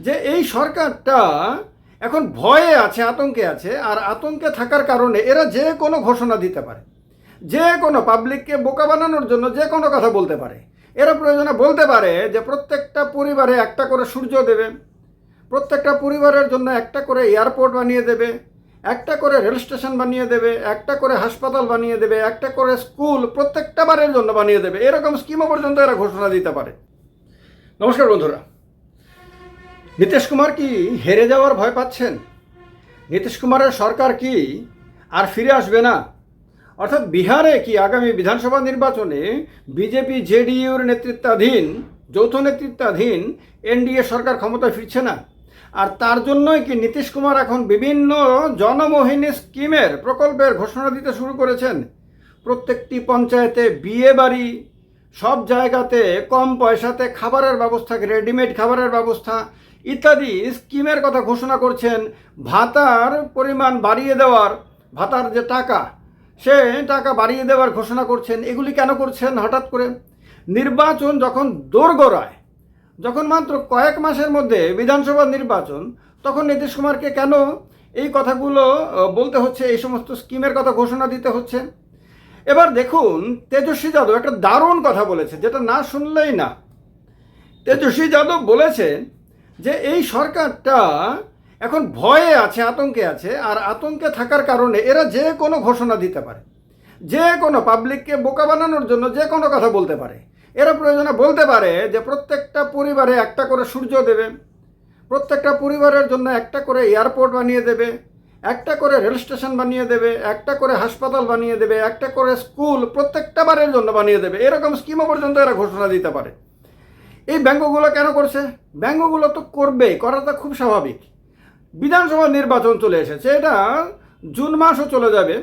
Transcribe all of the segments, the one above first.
যে এই সরকারটা এখন ভয়ে আছে, আতঙ্কে আছে, আর আতঙ্কে থাকার কারণে এরা যে কোনো ঘোষণা দিতে পারে। যে কোনো পাবলিককে বোকা বানানোর জন্য যে কোনো কথা বলতে পারে। এরা প্রয়োজনে বলতে পারে যে প্রত্যেকটা পরিবারে একটা করে সূর্য দেবে, প্রত্যেকটা পরিবারের জন্য একটা করে এয়ারপোর্ট বানিয়ে দেবে, একটা করে রেল স্টেশন বানিয়ে দেবে, একটা করে হাসপাতাল বানিয়ে দেবে, একটা করে স্কুল প্রত্যেকটা বারের জন্য বানিয়ে দেবে। এরকম স্কিমও পর্যন্ত এরা ঘোষণা দিতে পারে। নমস্কার বন্ধুরা। নীতিশ কুমার কি হেরে যাওয়ার ভয় পাচ্ছেন? নীতিশ কুমারের সরকার কি আর ফিরে আসবে না? অর্থাৎ বিহারে কি আগামী বিধানসভা নির্বাচনে বিজেপি, জেডিইউর নেতৃত্বাধীন, যৌথ নেতৃত্বাধীন এনডিএ সরকার ক্ষমতায় ফিরছে না? আর তার জন্যই কি নীতিশ কুমার এখন বিভিন্ন জনমোহিনী স্কিমের প্রকল্পের ঘোষণা দিতে শুরু করেছেন? প্রত্যেকটি পঞ্চায়েতে বিয়ে বাড়ি, সব জায়গাতে কম পয়সাতে খাবারের ব্যবস্থা রেডিমেড খাবারের ব্যবস্থা ইত্যাদি স্কিমের কথা ঘোষণা করছেন ভাতার পরিমাণ বাড়িয়ে দেওয়ার, ভাতার যে টাকা সে টাকা বাড়িয়ে দেওয়ার ঘোষণা করছেন। এগুলি কেন করছেন হঠাৎ করে? নির্বাচন যখন দোরগোড়ায়, যখন মাত্র কয়েক মাসের মধ্যে বিধানসভা নির্বাচন, তখন নীতিশ কুমারকে কেন এই কথাগুলো বলতে হচ্ছে, এই সমস্ত স্কিমের কথা ঘোষণা দিতে হচ্ছে? এবার দেখুন, তেজস্বী যাদব একটা দারুণ কথা বলেছে, যেটা না শুনলেই না। তেজস্বী যাদব বলেছেন যে এই সরকারটা এখন ভয়ে আছে, আতঙ্কে আছে, আর আতঙ্কে থাকার কারণে এরা যে কোনো ঘোষণা দিতে পারে। যে কোনো পাবলিককে বোকা বানানোর জন্য যে কোনো কথা বলতে পারে। এরা প্রয়োজনে বলতে পারে যে প্রত্যেকটা পরিবারে একটা করে সূর্য দেবে, প্রত্যেকটা পরিবারের জন্য একটা করে এয়ারপোর্ট বানিয়ে দেবে, একটা করে রেল স্টেশন বানিয়ে দেবে, একটা করে হাসপাতাল বানিয়ে দেবে, একটা করে স্কুল প্রত্যেকটা বারের জন্য বানিয়ে দেবে। এরকম স্কিমও পর্যন্ত এরা ঘোষণা দিতে পারে। এই ব্যঙ্গগুলো কেন করছে? ব্যঙ্গগুলো তো করবেই, করাটা খুব স্বাভাবিক। বিধানসভা নির্বাচন চলে এসেছে, এটা জুন মাসও চলে যাবে,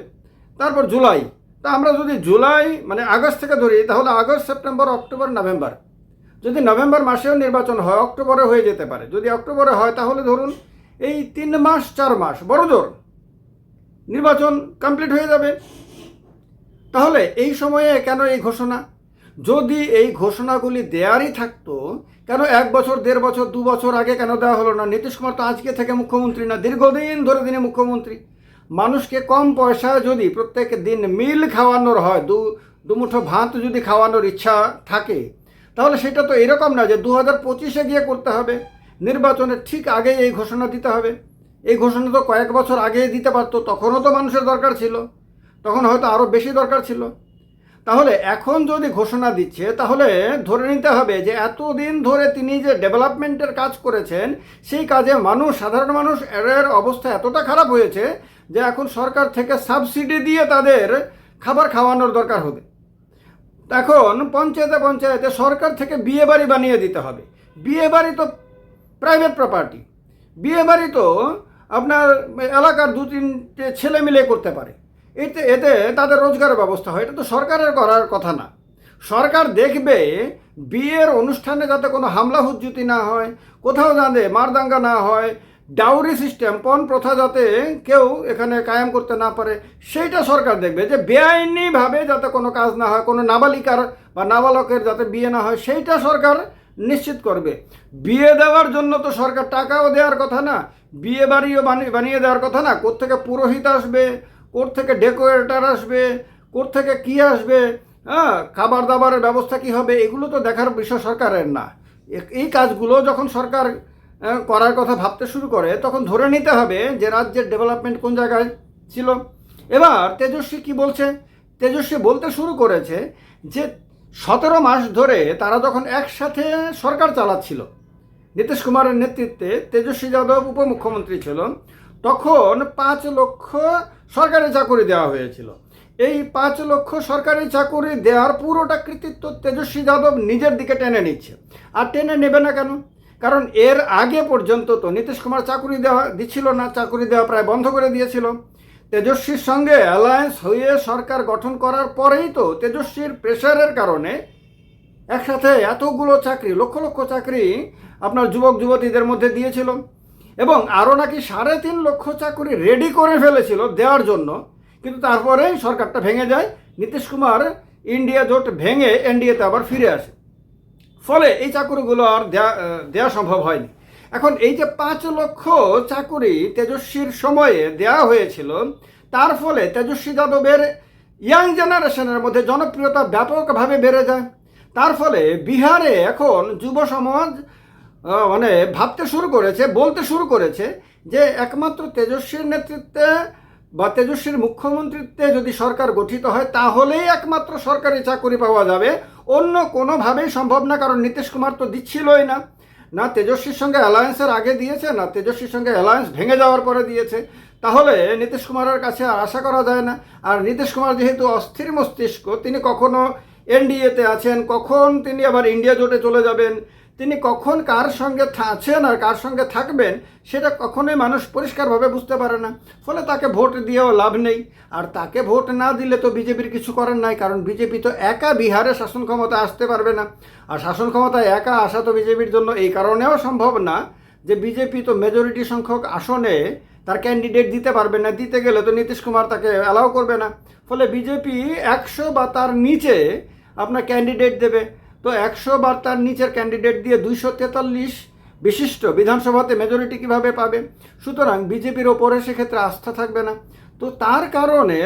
তারপর জুলাই। তা আমরা যদি জুলাই মানে আগস্ট থেকে ধরি, তাহলে আগস্ট, সেপ্টেম্বর, অক্টোবর, নভেম্বর। যদি নভেম্বর মাসেও নির্বাচন হয় অক্টোবরে হয়ে যেতে পারে। যদি অক্টোবরে হয়, তাহলে ধরুন এই তিন মাস, চার মাস, বড় জোর, নির্বাচন কমপ্লিট হয়ে যাবে। তাহলে এই সময়ে কেন এই ঘোষণা? যদি এই ঘোষণাগুলি দেয়ারই থাকতো, কেন এক বছর, দেড় বছর, দু বছর আগে কেন দেওয়া হলো না? নীতিশ কুমার তো আজকে থেকে মুখ্যমন্ত্রী না, দীর্ঘদিন ধরে তিনি মুখ্যমন্ত্রী। মানুষকে কম পয়সায় যদি প্রত্যেক দিন মিল খাওয়ানোর হয়, দু, দুমুঠো ভাত যদি খাওয়ানোর ইচ্ছা থাকে, তাহলে সেটা তো এরকম না যে দু হাজার পঁচিশে গিয়ে করতে হবে। নির্বাচনের ঠিক আগেই এই ঘোষণা দিতে হবে। এই ঘোষণা তো কয়েক বছর আগেই দিতে পারতো, তখনও তো মানুষের দরকার ছিল। তখন হয়তো আরও বেশি দরকার ছিল। তাহলে এখন যদি ঘোষণা দিচ্ছে, তাহলে ধরে নিতে হবে যে এতদিন ধরে তিনি যে ডেভেলপমেন্টের কাজ করেছেন, সেই কাজে মানুষ, সাধারণ মানুষ এর অবস্থা এতটা খারাপ হয়েছে যে এখন সরকার থেকে সাবসিডি দিয়ে তাদের খাবার খাওয়ানোর দরকার হবে। এখন পঞ্চায়েতে পঞ্চায়েতে সরকার থেকে বিয়ে বাড়ি বানিয়ে দিতে হবে। বিয়ে বাড়ি তো প্রাইভেট প্রপার্টি বিয়ে বাড়ি তো আপনার এলাকার দু তিনটে ছেলে মিলে করতে পারে। এতে এতে তাদের রোজগারের ব্যবস্থা হয়। এটা তো সরকারের করার কথা না। সরকার দেখবে বিয়ের অনুষ্ঠানে যাতে কোনো হামলা হুজ্জুতি না হয়, কোথাও যাতে মারদাঙ্গা না হয়, ডাউরি সিস্টেম, পণ প্রথা যাতে কেউ এখানে কায়েম করতে না পারে, সেইটা সরকার দেখবে যে বেআইনিভাবে যাতে কোনো কাজ না হয়, কোনো নাবালিকার বা নাবালকের যাতে বিয়ে না হয়, সেইটা সরকার নিশ্চিত করবে। বিয়ে দেওয়ার জন্য তো সরকার টাকাও দেওয়ার কথা না, বিয়ে বাড়িও বানিয়ে দেওয়ার কথা না, কোত্থেকে পুরোহিত আসবে কোত্থেকে ডেকোরেটার আসবে কোত্থেকে কী আসবে হ্যাঁ খাবার দাবারের ব্যবস্থা কী হবে, এগুলো তো দেখার বিষয় সরকারের না। এই কাজগুলো যখন সরকার করার কথা ভাবতে শুরু করে, তখন ধরে নিতে হবে যে রাজ্যের ডেভেলপমেন্ট কোন জায়গায় ছিল। এবার তেজস্বী কি বলছে? তেজস্বী বলতে শুরু করেছে যে সতেরো মাস ধরে তারা যখন একসাথে সরকার চালাচ্ছিল, নীতিশ কুমারের নেতৃত্বে, তেজস্বী যাদব উপমুখ্যমন্ত্রী ছিল, তখন পাঁচ লক্ষ সরকারি চাকরি দেওয়া হয়েছিল। এই পাঁচ লক্ষ সরকারি চাকরি দেওয়ার পুরোটা কৃতিত্ব তেজস্বী যাদব নিজের দিকে টেনে নিচ্ছে। আর টেনে নেবে না কেন? কারণ এর আগে পর্যন্ত তো নীতিশ কুমার চাকরি দেওয়া দিচ্ছিল না, চাকরি দেওয়া প্রায় বন্ধ করে দিয়েছিল। তেজস্বীর সঙ্গে অ্যালায়েন্স হয়ে সরকার গঠন করার পরেই তো তেজস্বীর প্রেশারের কারণে একসাথে এতগুলো চাকরি, লক্ষ লক্ষ চাকরি আপনার যুবক যুবতীদের মধ্যে দিয়েছিল। এবং আরও নাকি সাড়ে তিন লক্ষ চাকরি রেডি করে ফেলেছিল দেওয়ার জন্য। কিন্তু তারপরেই সরকারটা ভেঙে যায়। নীতিশ কুমার ইন্ডিয়া জোট ভেঙে এনডিএতে আবার ফিরে আসে। ফলে এই চাকরিগুলো আর দেওয়া সম্ভব হয়নি। এখন এই যে পাঁচ লক্ষ চাকুরি তেজস্বীর সময়ে দেয়া হয়েছিল, তার ফলে তেজস্বী যাদবের ইয়াং জেনারেশনের মধ্যে জনপ্রিয়তা ব্যাপকভাবে বেড়ে যায়। তার ফলে বিহারে এখন যুব সমাজ মানে ভাবতে শুরু করেছে, বলতে শুরু করেছে যে একমাত্র তেজস্বীর নেতৃত্বে বা তেজস্বীর মুখ্যমন্ত্রীত্বে যদি সরকার গঠিত হয়, তাহলেই একমাত্র সরকারি চাকরি পাওয়া যাবে। অন্য কোনোভাবেই সম্ভব না, কারণ নীতিশ কুমার তো দিচ্ছিলই না। না তেজস্বীর সঙ্গে অ্যালায়েন্সের আগে দিয়েছে, না তেজস্বীর সঙ্গে অ্যালায়েন্স ভেঙে যাওয়ার পরে দিয়েছে। তাহলে নীতিশ কুমারের কাছে আর আশা করা যায় না। আর নীতিশ কুমার যেহেতু অস্থির মস্তিষ্ক, তিনি কখনো এনডিএতে আছেন, কখন তিনি আবার ইন্ডিয়া জোটে চলে যাবেন? তিনি কখন কার সঙ্গে আছেন আর কার সঙ্গে থাকবেন, সেটা কখনোই মানুষ পরিষ্কারভাবে বুঝতে পারে না। ফলে তাকে ভোট দিয়েও লাভ নেই। আর তাকে ভোট না দিলে তো বিজেপির কিছু করার নাই, কারণ বিজেপি তো একা বিহারে শাসন ক্ষমতা আসতে পারবে না। আর শাসন ক্ষমতায় একা আসা তো বিজেপির জন্য এই কারণেও সম্ভব না যে বিজেপি তো মেজরিটি সংখ্যক আসনে তার ক্যান্ডিডেট দিতে পারবে না। দিতে গেলে তো নীতিশ কুমার তাকে অ্যালাউ করবে না। ফলে বিজেপি একশো বা তার নিচে আপনার ক্যান্ডিডেট দেবে। তো একশো বা তার নিচের ক্যান্ডিডেট দিয়ে দুইশো তেতাল্লিশ বিশিষ্ট বিধানসভাতে মেজরিটি কীভাবে পাবে? সুতরাং বিজেপির ওপরে সেক্ষেত্রে আস্থা থাকবে না। তো তার কারণে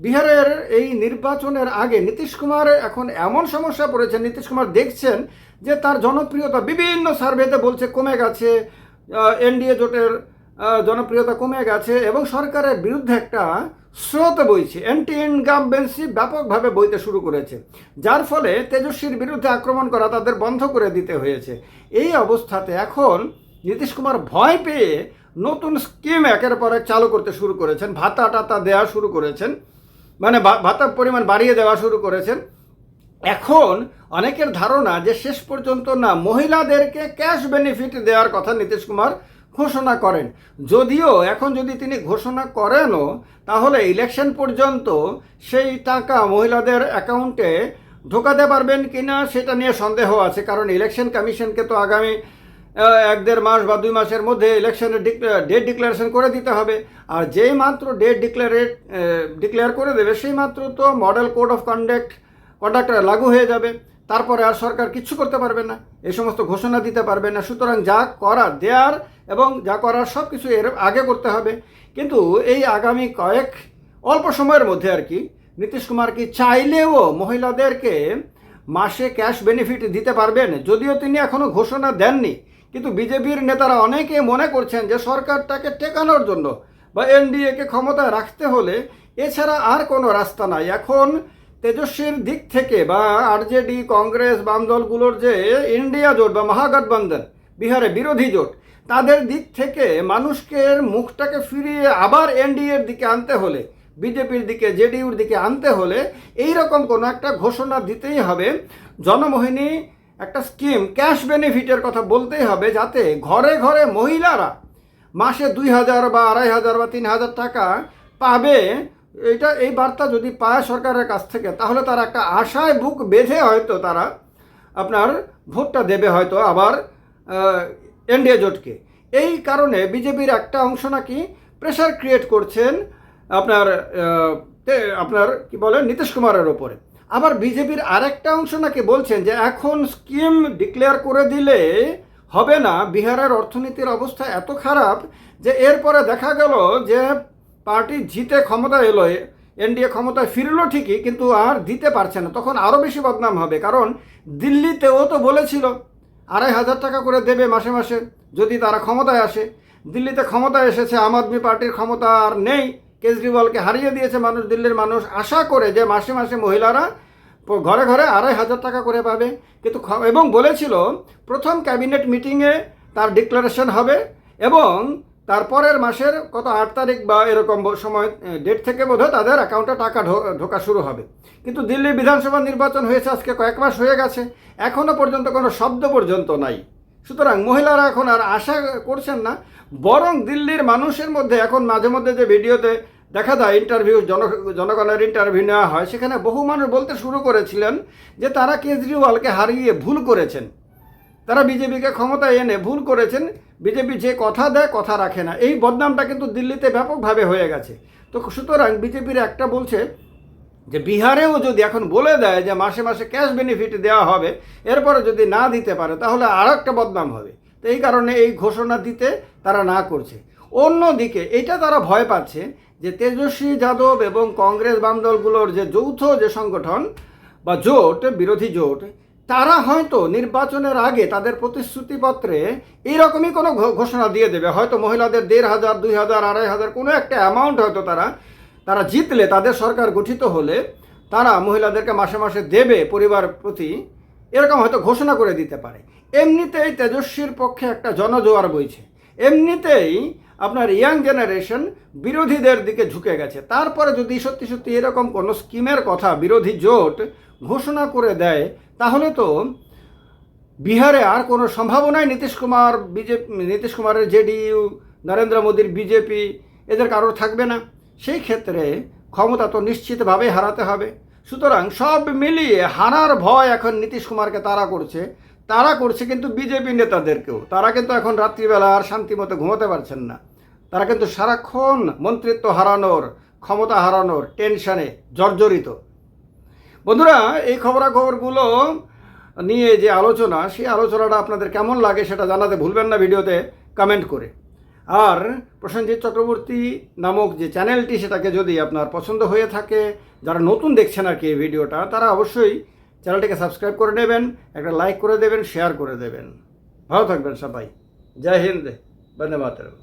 বিহারের এই নির্বাচনের আগে নীতিশ কুমার এখন এমন সমস্যা পড়েছে, নীতিশ কুমার দেখছেন যে তার জনপ্রিয়তা বিভিন্ন সার্ভেতে বলছে কমে গেছে এনডিএ জোটের জনপ্রিয়তা কমে গেছে এবং সরকারের বিরুদ্ধে একটা স্রোত বইছে অ্যান্টি ইনকামবেন্সি ব্যাপকভাবে বইতে শুরু করেছে। যার ফলে তেজস্বীর বিরুদ্ধে আক্রমণ করা তাদের বন্ধ করে দিতে হয়েছে। এই অবস্থাতে এখন নীতিশ কুমার ভয় পেয়ে নতুন স্কিম একের পর এক চালু করতে শুরু করেছেন। ভাতা টাতা দেওয়া শুরু করেছেন। মানে ভাতার পরিমাণ বাড়িয়ে দেওয়া শুরু করেছেন। এখন অনেকের ধারণা যে শেষ পর্যন্ত না মহিলাদেরকে ক্যাশ বেনিফিট দেওয়ার কথা নীতিশ কুমার ঘোষণা করেন। যদিও এখন যদি তিনি ঘোষণা করেনও, তাহলে ইলেকশন পর্যন্ত সেই টাকা মহিলাদের অ্যাকাউন্টে ঢোকাতে পারবেন কি না সেটা নিয়ে সন্দেহ আছে, কারণ ইলেকশন কমিশনকে তো আগামী এক দেড় মাস বা দুই মাসের মধ্যে ইলেকশনের ডেট ডিক্লারেশন করে দিতে হবে। আর যেই মাত্র ডেট ডিক্লারেট ডিক্লেয়ার করে দেবে, সেই মাত্র তো model code of conduct conduct লাগু হয়ে যাবে। তারপরে আর সরকার কিচ্ছু করতে পারবে না এই সমস্ত ঘোষণা দিতে পারবে না। সুতরাং যা করা দেয়ার এবং যা করার সব কিছু এর আগে করতে হবে। কিন্তু এই আগামী কয়েক অল্প সময়ের মধ্যে আর কি, নীতিশ কুমার কি চাইলেও মহিলাদেরকে মাসে ক্যাশ বেনিফিট দিতে পারবেন? যদিও তিনি এখনও ঘোষণা দেননি। কিন্তু বিজেপির নেতারা অনেকে মনে করছেন যে সরকারটাকে টেকানোর জন্য বা এনডিএকে ক্ষমতায় রাখতে হলে এছাড়া আর কোনো রাস্তা নাই। এখন তেজস্বীর দিক থেকে বা আরজেডি, কংগ্রেস বাম দলগুলোর যে ইন্ডিয়া জোট বা মহাগঠবন্ধন, বিহারে বিরোধী জোট, তাদের দিক থেকে মানুষকে মুখটাকে ফিরিয়ে আবার এনডিএর দিকে আনতে হলে, বিজেপির দিকে জেডিউর দিকে আনতে হলে এই রকম কোনো একটা ঘোষণা দিতেই হবে। জনমোহিনী একটা স্কিম, ক্যাশ বেনিফিটের কথা বলতেই হবে যাতে ঘরে ঘরে মহিলারা মাসে দুই হাজার বা আড়াই হাজার বা তিন হাজার টাকা পাবে এটা এই বার্তা যদি পায় সরকারের কাছ থেকে, তাহলে তারা একটা আশায় বুক বেঁধে হয়তো তারা আপনার ভোটটা দেবে হয়তো আবার এনডিএ জোটকে। এই কারণে বিজেপির একটা অংশ নাকি প্রেশার ক্রিয়েট করছেন আপনার আপনার কি বলে, নীতিশ কুমারের ওপরে। আবার বিজেপির আরেকটা অংশ নাকি বলছেন যে, এখন স্কিম ডিক্লেয়ার করে দিলে হবে না, বিহারের অর্থনীতির অবস্থা এত খারাপ যে এরপরে দেখা গেল যে পার্টি জিতে ক্ষমতা এলো, এনডিএ ক্ষমতায় ফিরলো ঠিকই, কিন্তু আর দিতে পারছে না। তখন আরও বেশি বদনাম হবে, কারণ দিল্লিতেও তো বলেছিল, আড়াই হাজার টাকা করে দেবে মাসে মাসে, যদি তারা ক্ষমতায় আসে। দিল্লিতে ক্ষমতায় এসেছে, আম আদমি পার্টির ক্ষমতা আর নেই। কেজরিওয়ালকে হারিয়ে দিয়েছে মানুষ, দিল্লির মানুষ আশা করে যে মাসে মাসে মহিলারা ঘরে ঘরে আড়াই হাজার টাকা করে পাবে। কিন্তু এবং বলেছিল, প্রথম ক্যাবিনেট মিটিংয়ে তার ডিক্লারেশন হবে এবং তারপরের মাসের কত আট তারিখ বা এরকম সময় ডেট থেকে বোধহয় তাদের অ্যাকাউন্টে টাকা ঢোকা শুরু হবে। কিন্তু দিল্লি বিধানসভা নির্বাচন হয়েছে আজকে কয়েক মাস হয়ে গেছে। এখনও পর্যন্ত কোনো শব্দ পর্যন্ত নাই। সুতরাং মহিলারা এখন আর আশা করছেন না, বরং দিল্লির মানুষের মধ্যে এখন মাঝে মধ্যে যে ভিডিওতে দেখা যায় ইন্টারভিউ জন জনগণের ইন্টারভিউ নেওয়া হয়, সেখানে বহু মানুষ বলতে শুরু করেছিলেন যে তারা কেজরিওয়ালকে হারিয়ে ভুল করেছেন। তারা বিজেপিকে ক্ষমতায় এনে ভুল করেছেন। বিজেপি যে কথা দেয়, কথা রাখে না। এই বদনামটা কিন্তু দিল্লিতে ব্যাপকভাবে হয়ে গেছে। তো সুতরাং বিজেপির একটা বলছে যে, বিহারেও যদি এখন বলে দেয় যে, মাসে মাসে ক্যাশ বেনিফিট দেওয়া হবে, এরপরে যদি না দিতে পারে, তাহলে আর একটা বদনাম হবে। তো এই কারণে এই ঘোষণা দিতে তারা না করছে। অন্যদিকে এটা তারা ভয় পাচ্ছে যে, তেজস্বী যাদব এবং কংগ্রেস বাম দলগুলোর যে যৌথ যে সংগঠন বা জোট, বিরোধী জোট তারা হয়তো নির্বাচনের আগে তাদের প্রতিশ্রুতিপত্রে এইরকমই কোনো ঘোষণা দিয়ে দেবে। হয়তো মহিলাদের দেড় হাজার, দুই হাজার, আড়াই হাজার কোনো একটা অ্যামাউন্ট হয়তো তারা তারা জিতলে, তাদের সরকার গঠিত হলে তারা মহিলাদেরকে মাসে মাসে দেবে পরিবার প্রতি, এরকম হয়তো ঘোষণা করে দিতে পারে। এমনিতেই তেজস্বীর পক্ষে একটা জনজোয়ার বইছে। এমনিতেই আপনার ইয়াং জেনারেশন বিরোধীদের দিকে ঝুঁকে গেছে। তারপরে যদি সত্যি সত্যি এরকম কোনো স্কিমের কথা বিরোধী জোট ঘোষণা করে দেয় তাহলে তো বিহারে আর কোনো সম্ভাবনাই নীতিশ কুমার বিজেপি নীতিশ কুমারের জেডিইউ নরেন্দ্র মোদীর বিজেপি এদের কারোর থাকবে না। সেই ক্ষেত্রে ক্ষমতা তো নিশ্চিতভাবে হারাতে হবে। সুতরাং সব মিলিয়ে হারার ভয় এখন নীতিশ কুমারকে তারা করছে। তারা করছে কিন্তু বিজেপি নেতাদেরকেও। তারা কিন্তু এখন রাত্রিবেলা আর শান্তিমতো ঘুমোতে পারছেন না। তারা কিন্তু সারাক্ষণ মন্ত্রিত্ব হারানোর, ক্ষমতা হারানোর টেনশনে জর্জরিত। বন্ধুরা, এই খবরাখবরগুলো নিয়ে যে আলোচনা, সেই আলোচনাটা আপনাদের কেমন লাগে সেটা জানাতে ভুলবেন না ভিডিওতে কমেন্ট করে। আর প্রসেনজিৎ চক্রবর্তী নামক যে চ্যানেলটি, সেটাকে যদি আপনার পছন্দ হয়ে থাকে, যারা নতুন দেখছেন আর কি এই ভিডিওটা, তারা অবশ্যই চ্যানেলটিকে সাবস্ক্রাইব করে নেবেন, একটা লাইক করে দেবেন শেয়ার করে দেবেন। ভালো থাকবেন সবাই। জয় হিন্দ। বন্দে মাতরম।